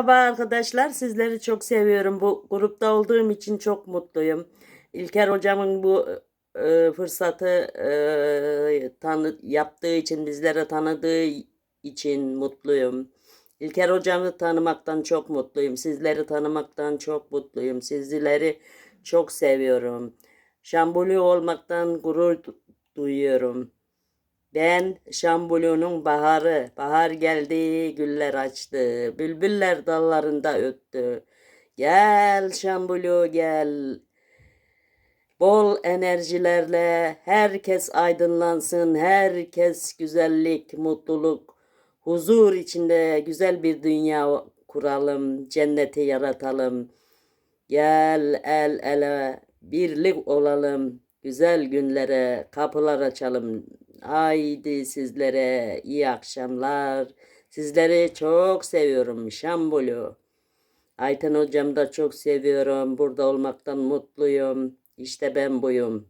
Merhaba arkadaşlar, sizleri çok seviyorum. Bu grupta olduğum için çok mutluyum. İlker hocamın bu e, fırsatı e, tanı, yaptığı için, bizlere tanıdığı için mutluyum. İlker hocamı tanımaktan çok mutluyum. Sizleri tanımaktan çok mutluyum. Sizleri çok seviyorum. Şambuli olmaktan gurur du- duyuyorum. Ben Şambulu'nun baharı, bahar geldi, güller açtı, bülbüller dallarında öttü. Gel Şambulu gel, bol enerjilerle herkes aydınlansın, herkes güzellik, mutluluk, huzur içinde güzel bir dünya kuralım, cenneti yaratalım. Gel el ele birlik olalım. Güzel günlere kapılar açalım. Haydi sizlere iyi akşamlar. Sizleri çok seviyorum Şambulu. Ayten hocam da çok seviyorum. Burada olmaktan mutluyum. İşte ben buyum.